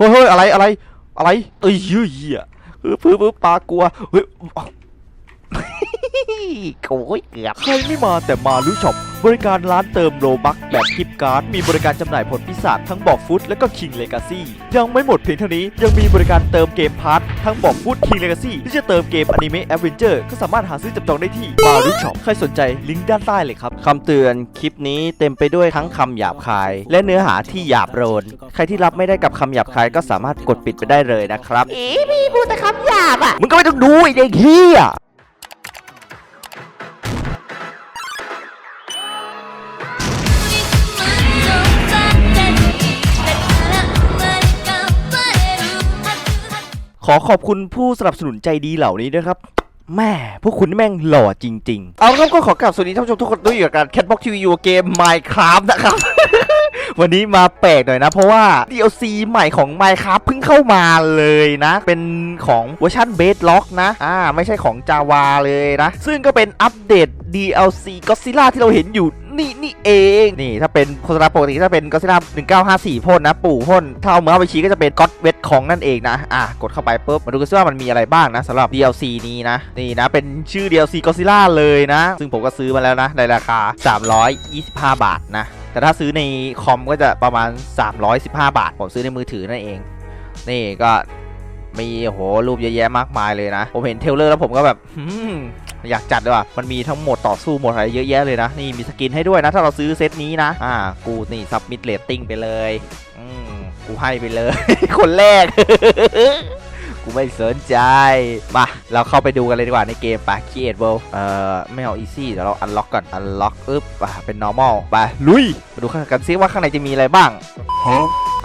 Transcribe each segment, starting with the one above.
เฮ้ยเฮ้ยอะไรอะไร อะไรเอ้ยเหี้ยเหี้ยเออเพื่อเพื่อปลากลัว เฮ้ยโอ้ยเกือบ ใครไม่มาแต่มารู้ช็อป บริการร้านเติมโลบักแบบคลิปการ์ด มีบริการจำหน่ายผลพิศาจทั้งบอกฟุตและก็คิงเลกาซี่ยังไม่หมดเพียงเท่านี้ยังมีบริการเติมเกมพาร์ททั้งบอกฟุตคิงเลกาซี่ที่จะเติมเกมอนิเมะแอดเวนเจอร์ก็สามารถหาซื้อจับจองได้ที่มารู้ช็อปใครสนใจลิงก์ด้านใต้เลยครับคำเตือนคลิปนี้เต็มไปด้วยทั้งคำหยาบคาย และเนื้อหาที่หยาบโลนใครที่รับไม่ได้กับคำหยาบคายก็สามารถกดปิดไปได้เลยนะครับเอ๊ะพี่พูดแต่คำหยาบอะมึงก็ไม่ต้องดูไอ้เด็กเฮีย ขอขอบคุณผู้สนับสนุนใจดีเหล่านี้ด้วยครับแม่พวกคุณแม่งหล่อจริง ๆ เอาครับก็ขอกราบสวัสดีท่านผู้ชมทุกคนด้วยอยู่กับการ Catbox TV อยู่เกมไมค์ครับนะครับ วันนี้มาแปลกหน่อยนะ เพราะว่า DLC ใหม่ของ Minecraft เพิ่งเข้ามาเลยนะ เป็นของเวอร์ชัน Bedrock นะ อ่า ไม่ใช่ของ Java เลยนะ ซึ่งก็เป็นอัปเดต DLC Godzilla ที่เราเห็นอยู่นี่นี่เอง นี่ถ้าเป็นโฆษณาปกติถ้าเป็น Godzilla 1954พ่นนะ ปู่พ่นถ้าเอามือเข้าไปชี้ก็จะเป็น God w e t ของนั่นเองนะ อะ กดเข้าไปปุ๊บ มาดูกันซิว่ามันมีอะไรบ้างนะสำหรับ DLC นี้นะ นี่นะ เป็นชื่อ DLC Godzilla เลยนะ ซึ่งผมก็ซื้อมาแล้วนะ ในราคา 325 บาทนะ แต่ถ้าซื้อในคอมก็จะประมาณ 315 บาท ผมซื้อในมือถือนั่นเอง นี่ก็มีโหรูปเยอะแยะมากมายเลยนะ ผมเห็นเทเลอร์แล้วผมก็แบบอยากจัดด้วยว่ะ มันมีทั้งหมดต่อสู้หมดอะไรเยอะแยะเลยนะ นี่มีสกินให้ด้วยนะ ถ้าเราซื้อเซตนี้นะ อ่า กูนี่ซับมิดเลตติ้งไปเลย อืม กูให้ไปเลย คนแรก กูไม่สนใจ มา เราเข้าไปดูกันเลยดีกว่าในเกมไป Create World เอ่อ ไม่เอา Easy เดี๋ยวเรา Unlock ก่อน Unlock อึ๊บอะเป็น Normal ไป ลุยมาดูข้างกันซิว่าข้างในจะมีอะไรบ้าง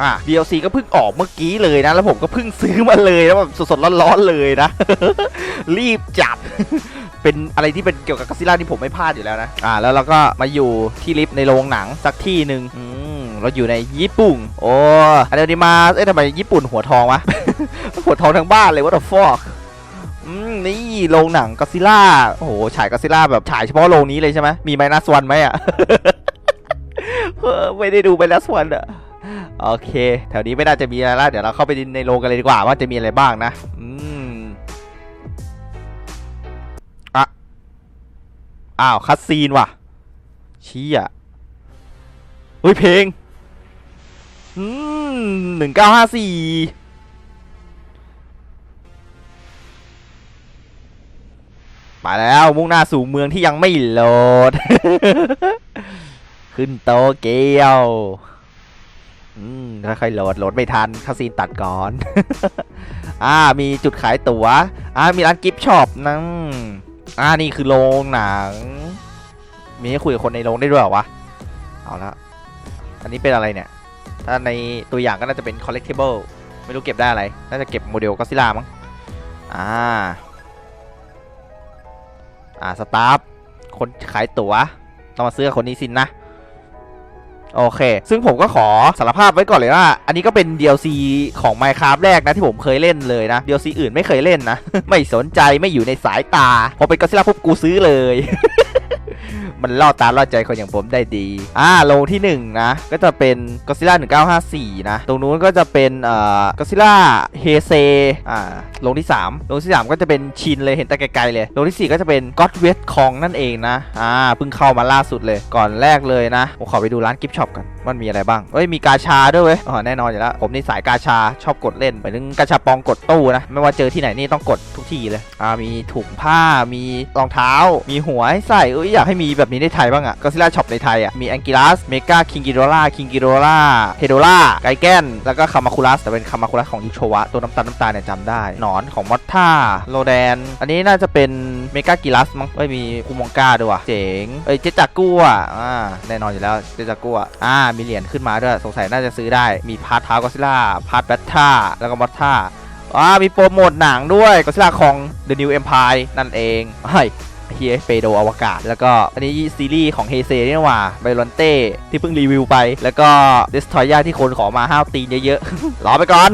อะ DLC ก็เพิ่งออกเมื่อกี้เลยนะ แล้วผมก็เพิ่งซื้อมาเลยแล้วแบบสดๆร้อนๆเลยนะ รีบจัดเป็นอะไรที่เป็นเกี่ยวกับกัสซิล่าที่ผมไม่พลาดอยู่แล้วนะ อ่า แล้วเราก็มาอยู่ที่ลิฟต์ในโรงหนังสักที่หนึ่งอืมเราอยู่ในญี่ปุ่น โอ้อันนี้มา เอ๊ะทำไมญี่ปุ่นหัวทองวะ หัวทองทั้งบ้านเลยว่า the fuck อืมนี่โรงหนังก็ซิล่าโอ้โหฉายก็ซิล่าแบบฉายเฉพาะโรงนี้เลยใช่ไหมมีไมนัสวันไหมอะเออไม่ได้ดูไมนัสวันอะโอเค แถวนี้ไม่น่าจะมีอะไรละเดี๋ยวเราเข้าไปในโรงกันเลยดีกว่าว่าจะมีอะไรบ้างนะ อืมอะอ้าวคัดซีนว่ะเชี่ยเฮ้ยเพลง อืมหนึ่งเก้าห้าสี่ ไปแล้วมุ่งหน้าสู่เมืองที่ยังไม่โหลด ขึ้นโตเกียวอืมค่อยๆโหลดโหลดไม่ทันคาซีนตัดก่อน อ่า มีจุดขายตั๋ว อ่า มีร้านกิฟต์ช็อปนั่งอ่า นี่คือโรงหนัง มีให้คุยกับคนในโรงได้ด้วยเหรอวะ เอาละ อันนี้เป็นอะไรเนี่ย ถ้าในตัวอย่างก็น่าจะเป็น collectible ไม่รู้เก็บได้อะไร น่าจะเก็บโมเดลก็ซิลามั้ง อ่า อ่าสตาฟคนขายตั๋วต้องมาซื้อกับคนนี้สินนะ โอเค ซึ่งผมก็ขอสารภาพไว้ก่อนเลยว่า อันนี้ก็เป็น DLC ของ Minecraft แรกนะที่ผมเคยเล่นเลยนะ DLC อื่นไม่เคยเล่นนะ ไม่สนใจไม่อยู่ในสายตา พอเป็นก็ซิล่าปุ๊บกูซื้อเลย มันล่อตาล่อใจคนอย่างผมได้ดี อ่าโลงที่ 1 นะ ก็จะเป็นก็ซิล่า1954 นะ ตรงนู้นก็จะเป็นเอ่อก็ซิล่าเฮเซอ่าโลงที่3โลงที่ 3 ก็จะเป็นชินเลยเห็นแต่ไกลๆเลยโลงทีสี่ 4 ก็จะเป็นก็ d เวสคองนั่นเองนะอ่าเพิ่งเข้ามาล่าสุดเลยก่อนแรกเลยนะผมขอไปดูร้านกิฟช็อปกันมันมีอะไรบ้างเอ้ยมีกาชาด้วยเว้ยอ๋อแน่นอนอยู่แล้ว ผมนี่สายกาชาชอบกดเล่นไปถึงกาชาปองกดตู้นะ ไม่ว่าเจอที่ไหนนี่ต้องกดทุกทีเลยอ่ามีถุงผ้ามีรองเท้า มีหัวให้ใส่เอ้ยอยากให้มีแบบนี้ในไทยบ้างอะก็ซิล่าช็อปในไทยอะมีแองกิลัสเมกาคิงกิโดล่าคิงกิโดล่าเฮโดล่าไกแกนแล้วก็คามาคุลัสแต่เป็นคามาคุลัสของยูโชวะตัวน้ำตาลน้ำตาลเนี่ยจำได้หนอนของมอตท่าโลแดน อันนี้น่าจะเป็นเมกากิลัสมั้งเอ้มีคูมองกาด้วยว่ะเจ๋งเอ้ยเจจากัวอ่าแน่นอนอยู่แล้วเจจากัวอ่ามีเหรียญขึ้นมาด้วยสงสัยน่าจะซื้อได้มีพาร์ทเท้าก็ซิล่าพาร์ทแบทท่าแล้วก็มอตท่าอ่ามีโปรโมทหนังด้วยก็ซิล่าของ The New Empire นั่นเองเฮ้ย เฮียเปโดอวกาศ แล้วก็อันนี้ซีรีส์ของเฮเซนี่หว่าไบรอนเต้ที่เพิ่งรีวิวไป แล้วก็เดสทอยาที่คนขอมาห้าวตีนเยอะๆ รอไปก่อน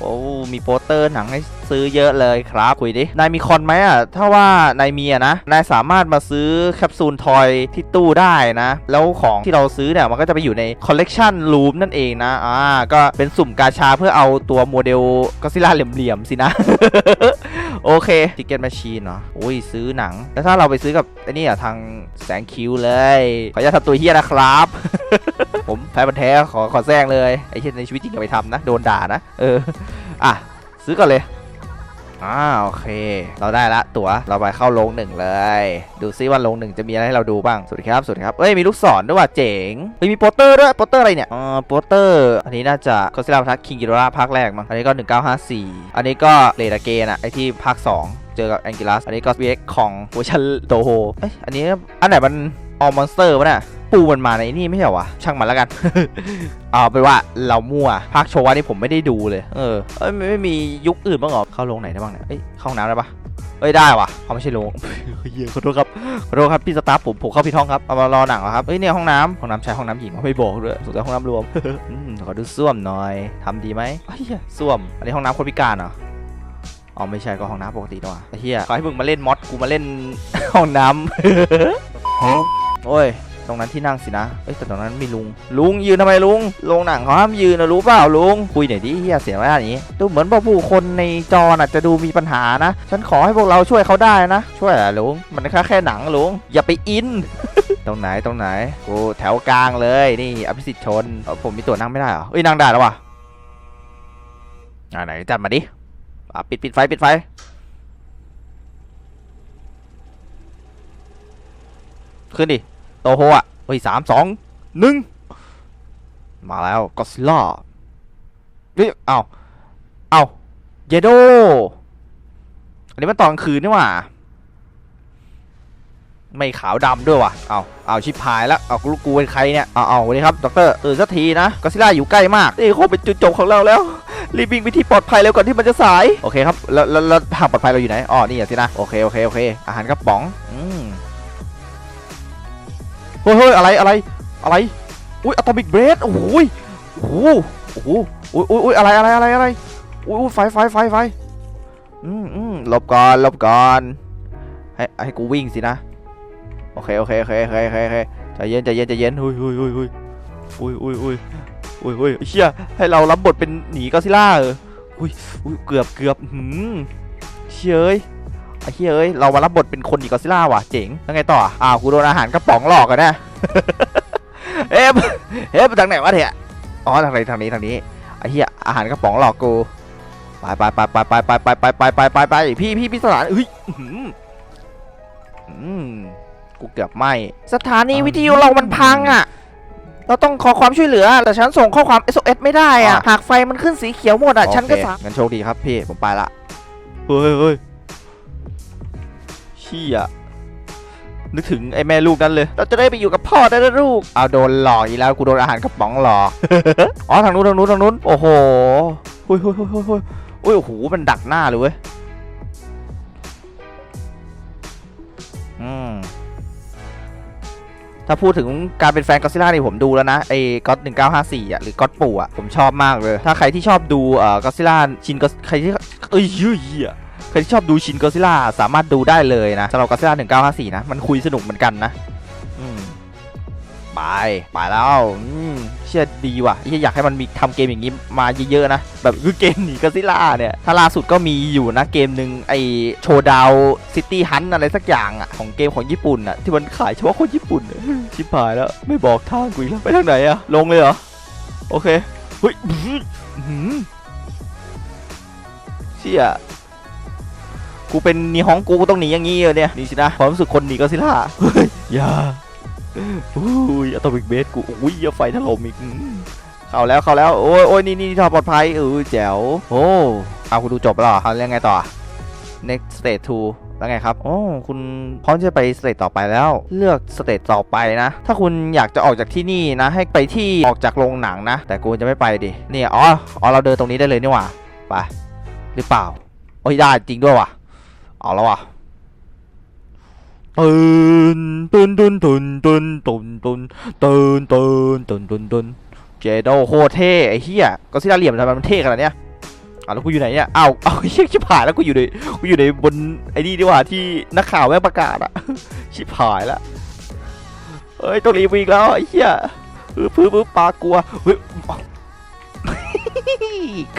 โอ้มีโปสเตอร์หนังให้ซื้อเยอะเลยครับ คุยดิ นายมีคอนไหมอะ ถ้าว่านายมีอะนะ นายสามารถมาซื้อแคปซูลทอยที่ตู้ได้นะ แล้วของที่เราซื้อเนี่ย มันก็จะไปอยู่ในคอลเลกชันรูมนั่นเองนะ อ่า ก็เป็นสุ่มกาชาเพื่อเอาตัวโมเดลก็ซิล่าเหลี่ยมๆสินะ โอเคทิกเก็ตแมชชีนเนาะอุ้ยซื้อหนังแล้วถ้าเราไปซื้อกับไอ้นี่อะทางแสงคิวเลย ขออนุญาตทำตัวเฮียนะครับ ผมแพ้บันแท้ขอขอแซงเลย ไอ้เช่นในชีวิตจริงอย่าไปทำนะ โดนด่านะ เออ อะ ซื้อก่อนเลย อ่าโอเค เราได้ละตั๋วเราไปเข้าโรงหนึ่งเลย ดูซิว่าโรงหนึ่งจะมีอะไรให้เราดูบ้างสวัสดีครับสวัสดีครับเอ้ยมีลูกศรด้วยว่ะเจ๋งเฮ้ยมีโปสเตอร์ด้วยโปสเตอร์อะไรเนี่ยอ๋อโปสเตอร์ อันนี้น่าจะคอสิลาพัทคิงกิโรราภาคแรกมั้งอันนี้ก็ 1954 อันนี้ก็เลดเกนอะไอที่ภาค 2 เจอกับแองกิลัสอันนี้ก็ VX ของเวอร์ชันโตโฮเอ้ยอันนี้อันไหนมันออมอนสเตอร์วะเนี่ย ปูมันมาในนี่ไม่ใช่เหรอวะช่างมันแล้วกัน เอาไปนว่าเรามั่วภาคโชว์นี่ผมไม่ได้ดูเลย เออเอ้ยไม่ไม่มียุคอื่นบ้างเหรอเข้าโรงไหนได้บ้างเนี่ยเอ้ยเข้าห้องน้ำได้ปะเอ้ยได้วะเขาไม่ใช่โรงเหี้ยขอโทษครับขอโทษครับพี่สตาฟผมผมเข้าพี่ท้องครับเอามารอหนังเหรอครับเอ้ยเนี่ยห้องน้ำห้องน้ำชายห้องน้ำหญิงไม่บอกด้วยสุดท้ายห้องน้ำรวมอืมขอดูส้วมหน่อยทำดีไหมเฮ้ยส้วมอันนี้ห้องน้ำคนพิการเหรออ๋อไม่ใช่ก็ห้องน้ำปกตินี่หว่าไอ้เหี้ยขอให้มึงมาเล่นมอดกูมาเล่นห้องน้ำโอ้ย ตรงนั้นที่นั่งสินะ เอ้ยแต่ตรงนั้นมีลุง ลุงยืนทำไมลุง โรงหนังเขาห้ามยืนนะรู้เปล่าลุง คุยหน่อยดิเฮียเสียงว่าอย่างนี้ ดูเหมือนว่าผู้คนในจอน่ะจะดูมีปัญหานะ ฉันขอให้พวกเราช่วยเขาได้นะ ช่วยอะลุง มันแค่แค่หนังลุง อย่าไปอิน ตรงไหนตรงไหนกูแถวกลางเลย นี่อภิสิทธิ์ชนเอ้าผมมีตัวนั่งไม่ได้เหรอ เอ้ยนั่งได้แล้ววะอ่าไหนจัดมาดิ อะปิดปิดไฟปิดไฟขึ้นดิ โตโฮอะเฮ้ยสามสองหนึ่งมาแล้วก็ซิล่าเฮ้ยเอาเอาเยโดอันนี้มันตอนคืนนี่หว่า ไม่ขาวดำด้วยว่ะ เอาเอาชิบหายแล้ว เอากูกูเป็นใครเนี่ย เอาเอาสวัสดีครับด็อกเตอร์ตื่นสักทีนะก็ซิล่าอยู่ใกล้มาก นี่โคงเป็นจุดจบของเราแล้ว รีบวิ่งไปที่ปลอดภัยเร็วก่อนที่มันจะสาย โอเคครับ แล้วแล้วทางปลอดภัยเราอยู่ไหน อ๋อ นี่อะสินะ โอเค โอเค โอเค อาหารกระป๋อง เฮ้ยเฮ้ยอะไรอะไรอะไรอุ้ยอะตอมิกเบรดโอ้โหยโอ้โหโอ้โหอุ้ยอุ้ยอุ้ยอะไรอะไรอะไรอะไรอุ้ยอุ้ยไฟไฟไฟไฟอืมอืมหลบก่อนหลบก่อนให้ให้กูวิ่งสินะโอเคโอเคโอเคโอเคโอเคโอเคใจเย็นใจเย็นใจเย็นอุ้ยอุ้ยอุ้ยอุ้ยอุ้ยอุ้ยอุ้ยอุ้ยอุ้ยเชี่ยให้เรารับบทเป็นหนีก็ซิล่าเอออุ้ยอุ้ยเกือบเกือบหืมเชี่อย ไอ้เชี่ยเอ้ยเรามารับบทเป็นคนหนีกอซิลล่าว่ะเจ๋งแล้วไงต่ออ่าวกูโดนอาหารกระป๋องหลอกกันนะเอ๊ะเอ๊ะไปทางไหนวะเนี่ยอ๋อทางไหนทางนี้ทางนี้ไอ้เหี้ยอาหารกระป๋องหลอกกูไปไปไปไปไปไปไปไปไปไปไปไปพี่พี่พี่สถานเฮ้ยอื้อหืออืมกูเกือบไหมสถานีวิทยุเรามันพังอะ เราต้องขอความช่วยเหลือ แต่ฉันส่งข้อความ SOS ไม่ได้อะ หากไฟมันขึ้นสีเขียวหมดอะ ฉันก็สางั้นโชคดีครับพี่ ผมไปละ เฮ้ยเฮ้ย ชี่ยนึกถึงไอ้แม่ลูกนั้นเลย เราจะได้ไปอยู่กับพ่อได้แล้วลูก เอาโดนหลอกอีกแล้ว กูโดนอาหารกระป๋องหลอก อ๋อทางนู้นทางนู้นทางนู้น โอ้โหเฮ้ยเฮ้ยเฮ้ยเฮ้ยเฮ้ยโอ้ยโอ้โห มันดักหน้าเลยเว้ย อืม ถ้าพูดถึงการเป็นแฟนก็อดซิล่านี่ผมดูแล้วนะ ไอ้ก็อด1954อะ หรือก็อดปู่อะ ผมชอบมากเลย ถ้าใครที่ชอบดูเอ่อก็อดซิล่าชินก็ใครที่เอ้ยเยเหี้ยใค รที่ชอบดูชินก็ซิลล่าสามารถดูได้เลยนะสำหรับก็ซิลล่า1954 นะ มันคุยสนุกเหมือนกันนะอืมไปไปแล้วอืมเชื่อดีว่ะเหี้ยอยากให้มันมีทำเกมอย่างนี้มาเยอะๆนะ แบบคือเกมหนีก็ซิลล่าเนี่ย ถ้าล่าสุดก็มีอยู่นะเกมหนึ่งไอโชดาวซิตี้ฮันอะไรสักอย่างอะของเกมของญี่ปุ่นอะที่มันขายเฉพาะคนญี่ปุ่น ชิบหายแล้วไม่บอกทางกูอีกแล้วไปทางไหนอะลงเลยเหรอ โอเค เฮ้ยเชี่ย กูเป็นนีฮองกูกูต้องหนีอย่างงี้เหรอเนี่ยนี่สินะความรู้สึกคนหนีก็อดซิล่าเฮ้ยอย่าอุ้ยอะตอมิกเบสกูอุ้ยอย่าไฟถล่มอีกเข้าแล้วเข้าแล้วโอ้ยโอ้ยนี่นี่ทางปลอดภัยเออแจ๋วโอ้เอาคุณดูจบแล้วเหรอเอาเรื่องไงต่อ next stage 2แล้วไงครับโอ้คุณพร้อมจะไปสเตจต่อไปแล้ว เลือกสเตจต่อไปนะ ถ้าคุณอยากจะออกจากที่นี่นะ ให้ไปที่ออกจากโรงหนังนะ แต่กูจะไม่ไปดิ เนี่ย อ๋อ อ๋อ เราเดินตรงนี้ได้เลยนี่หว่า ไป หรือเปล่า โอ้ยได้จริงด้วยว่ะ เอาแล้วว่ะตุนตุนตุนตุนตุนตุนตุนตุนตุนตุนตุนตุนเจโดโคตรเท่ไอ้เหี้ยก็ซิลาเหลี่ยมทำไมมันเท่ขนาดเนี้ยอะแล้วกูอยู่ไหนเนี่ยอ้าวเอาเฮียชิบหายแล้วกูอยู่ในกูอยู่ในบนไอ้นี่ดีกว่าที่นักข่าวแม่ประกาศอะชิบหายแล้วเอ้ยต้องรีบวิ่งแล้วไอ้เหี้ยปึ๊บปึ๊บปึ๊บปลากลัวเฮ้ย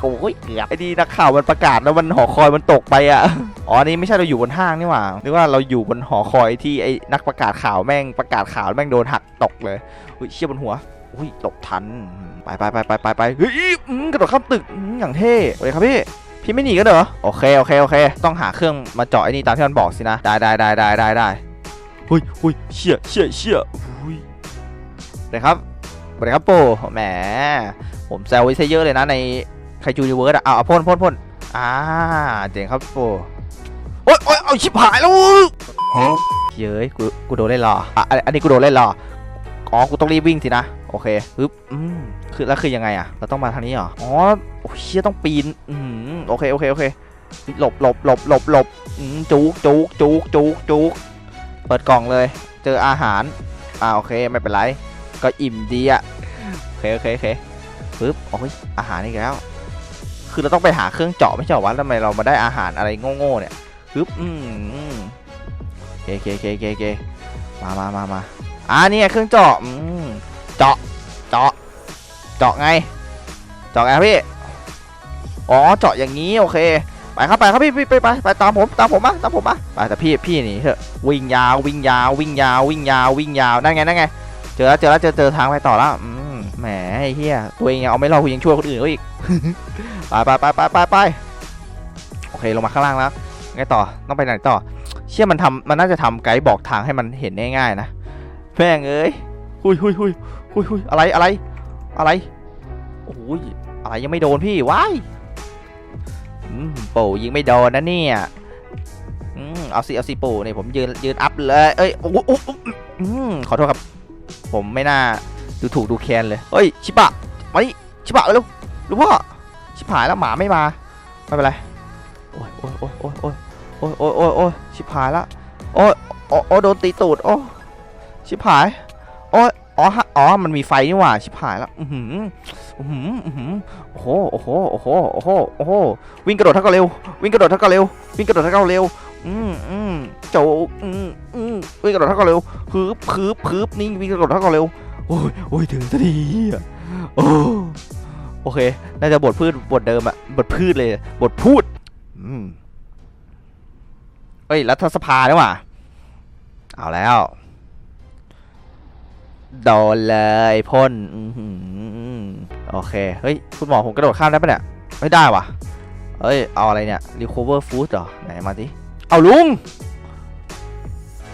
โอ้ยเกือบไอ้นี่นักข่าวมันประกาศแล้วมันหอคอยมันตกไปอะอ๋อนี่ไม่ใช่เราอยู่บนห้างนี่หว่านึกว่าเราอยู่บนหอคอยที่ไอ้นักประกาศข่าวแม่งประกาศข่าวแม่งโดนหักตกเลยอุ้ยเชี่ยบนหัวอุ้ยหลบทันไปไปไปไปไปไปเฮ้ยกระโดดข้ามตึกอย่างเท่สวัสดีครับพี่พี่ไม่หนีกันเหรอโอเคโอเคโอเค ต้องหาเครื่องมาเจาะไอ้นี่ตามที่มันบอกสินะได้ได้ได้ได้ได้ได้เฮ้ยเฮ้ยเชี่ยเชี่ยเชี่ยอุ้ยสวัสดีครับ สวัสดีครับโปแหม ผมแซวไว้ซะเยอะเลยนะในไคจูนิเวิร์สอะเอาเอาพ่นพ่นพ่นอ่าเจ๋งครับโปโอ๊ยโอ๊ยเอาชิบหายแล้วเย้ยกูกูโดนเล่นเหรออะอันอันนี้กูโดนเล่นเหรออ๋อกูต้องรีบวิ่งสินะ โอเคปึ๊บอืมคือแล้วคือยังไงอะเราต้องมาทางนี้เหรอ อ๋อโอ้ยเชี่ยต้องปีน อืมโอเคโอเคโอเคหลบหลบหลบหลบหลบอืมจุกจุกจุกจุกจุกเปิดกล่องเลย เจออาหาร อ่าโอเคไม่เป็นไร ก็อิ่มดีอะโอเคโอเคโอเคปึ๊บโอ้ยอาหารอีกแล้ว คือเราต้องไปหาเครื่องเจาะไม่ใช่หรอวะทำไมเรามาได้อาหารอะไรโง่ๆเนี่ยปึ๊บอืมอืมโอเคโอเคโอเคอเคมามามามาอ่านี่เครื่องเจาะอืมเจาะเจาะเจาะไง เจาะไงครับพี่อ๋อเจาะอย่างนี้โอเคไปครับไปครับพี่พี่ไปไปไปตามผมตามผมมาตามผมมาไปแต่พี่พี่นี่เถอะวิ่งยาววิ่งยาววิ่งยาววิ่งยาววิ่งยาวนั่นไงนั่นไง เจอแล้วเจอแล้วเจอเจอทางไปต่อแล้วอืมแหมไอ้เฮียตัวเองยังเอาไม่รอดกูยังช่วยคนอื่นเขาอีกไปไปไปไปไปไปโอเคลงมาข้างล่างแล้วไงต่อต้องไปไหนต่อ เชื่อมันทำมันน่าจะทำไกด์บอกทางให้มันเห็นง่ายๆนะแม่งเอ้ยหุยหุยหุยหุยหุยอะไรอะไรอะไรโอ้ยอะไรยังไม่โดนพี่ว้ายโป่ยิงไม่โดนนะเนี่ยเอาสิเอาสิปู่นี่ผมยืนยืนอัพเลยเอ้ยโอ้โหขอโทษครับ ผมไม่น่าดูถูกดูแคลนเลยเฮ้ยชิบะมานี่ชิบะเร็วลูกพ่อชิบหายแล้วหมาไม่มาไม่เป็นไรโอ้ยโอ้ยโอ้ยโอ้ยโอ้ยโอ้ยโอ้ยโอ้ยโอ้ยชิบหายละโอ้ยโอ้ยโอ้โดนตีตูดโอ้ชิบหายโอ้ยอ๋อฮะอ๋อมันมีไฟนี่หว่าชิบหายแล้วอือหืออือหืออือหือโอ้โหโอ้โหโอ้โหโอ้โหโอ้โหวิ่งกระโดดเท่ากับเร็ววิ่งกระโดดเท่ากับเร็ววิ่งกระโดดเท่ากับเร็วอืมอืมโจอืมอืม วิ่งกระโดดเท่ากับเร็วคืบคืบคืบนี่วิ่งกระโดดเท่ากับเร็วโอ้ยโอ้ยถึงสักทีอะโอ้โอเค น่าจะบทพืชบทเดิมอะบทพืชเลย บทพูด อืมเอ้ย รัฐสภาเนี่ยว่ะ เอาแล้ว โดนเลยพ่นโอเค เฮ้ย คุณหมอผมกระโดดข้ามได้ปะเนี่ย ไม่ได้ว่ะ เอ้ย เอาอะไรเนี่ย recover food เหรอ ไหนมาดิ เอาลุง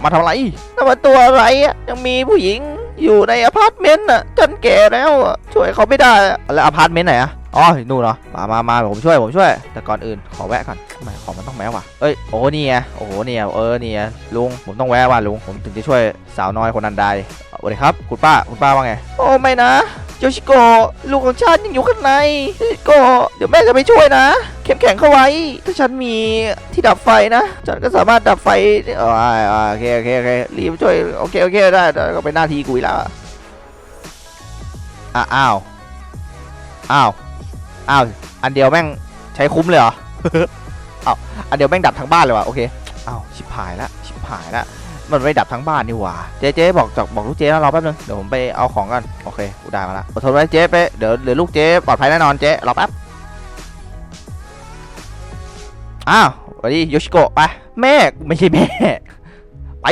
มาทำอะไรนั่นมันตัวอะไรอะยังมีผู้หญิงอยู่ในอพาร์ตเมนต์อะฉันแก่แล้วอะช่วยเขาไม่ได้อะแล้วอพาร์ตเมนต์ไหนอะอ๋อนู่นเหรอมามามาผมช่วย ผมช่วย แต่ก่อนอื่นขอแวะก่อนทำไมของมันต้องแวะว่ะเอ้ย โอ้นี่ไงโอ้โหเนี่ยเออเนี่ยลุง ผมต้องแวะว่ะลุง ผมถึงจะช่วยสาวน้อยคนนั้นได้สวัสดีครับ คุณป้า คุณป้าว่าไง โอ้ ไม่นะ โยชิโกะ ลูกของฉันยังอยู่ข้างในโยชิโกะ เดี๋ยวแม่จะไปช่วยนะ เข้มแข็งเข้าไว้ ถ้าฉันมีที่ดับไฟนะ ฉันก็สามารถดับไฟอ๋ออ๋อโอเคโอเคโอเครีบช่วยโอเคโอเคได้ก็เป็นหน้าที่กุยแล้วอ้าวอ้าวอ้าวอันเดียวแม่งใช้คุ้มเลยเหรออ้าวอันเดียวแม่งดับทั้งบ้านเลยว่ะโอเคอ้าวชิบหายละชิบหายละมันไม่ดับทั้งบ้านนี่หว่า เจ๊เจ๊บอกจากบอกลูกเจ๊นะรอแป๊บนึง เดี๋ยวผมไปเอาของกัน โอเค กูได้มาละอดทนไว้เจ๊ไป เดี๋ยวเดี๋ยวลูกเจ๊ปลอดภัยแน่นอนเจ๊ รอแป๊บ อ้าวสวัสดีโยชิโกะไปแม่ไม่ใช่แม่ ไป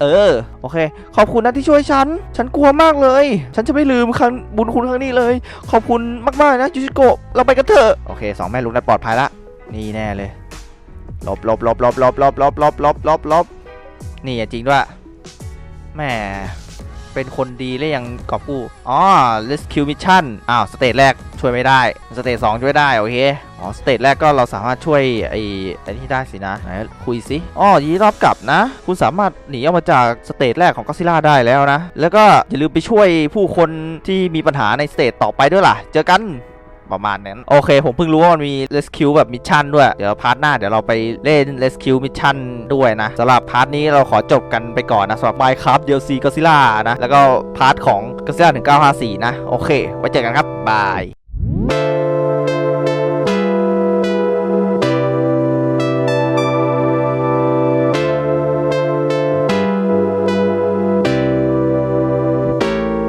เออ โอเค ขอบคุณนะที่ช่วยฉัน ฉันกลัวมากเลย ฉันจะไม่ลืมครั้งบุญคุณครั้งนี้เลย ขอบคุณมากๆนะยูชิโกะเราไปกันเถอะ โอเคสองแม่ลูกนั้นปลอดภัยละ นี่แน่เลยลบลบลบลบลบลบลบลบลบลบลบนี่จริงด้วยแหม เป็นคนดีแล้วยังกอบกู้อ๋อ rescue mission อ้าวสเตจแรกช่วยไม่ได้สเตจสองช่วยได้โอเคอ๋อสเตจแรกก็เราสามารถช่วยไอ้ไอ้นี่ได้สินะไหนคุยสิอ๋อยีรอบกลับนะ คุณสามารถหนีออกมาจากสเตจแรกของก็ซิล่าได้แล้วนะ แล้วก็อย่าลืมไปช่วยผู้คนที่มีปัญหาในสเตจต่อไปด้วยล่ะ เจอกัน ประมาณนั้น โอเค ผมเพิ่งรู้ว่ามันมี rescue แบบมิชชั่นด้วย เดี๋ยวพาร์ทหน้าเดี๋ยวเราไปเล่น rescue มิชชั่นด้วยนะสำหรับพาร์ทนี้เราขอจบกันไปก่อนนะสำหรับ Minecraft DLC Godzilla นะ แล้วก็พาร์ทของ Godzilla 1954 นะ โอเค ไว้เจอกันครับ บาย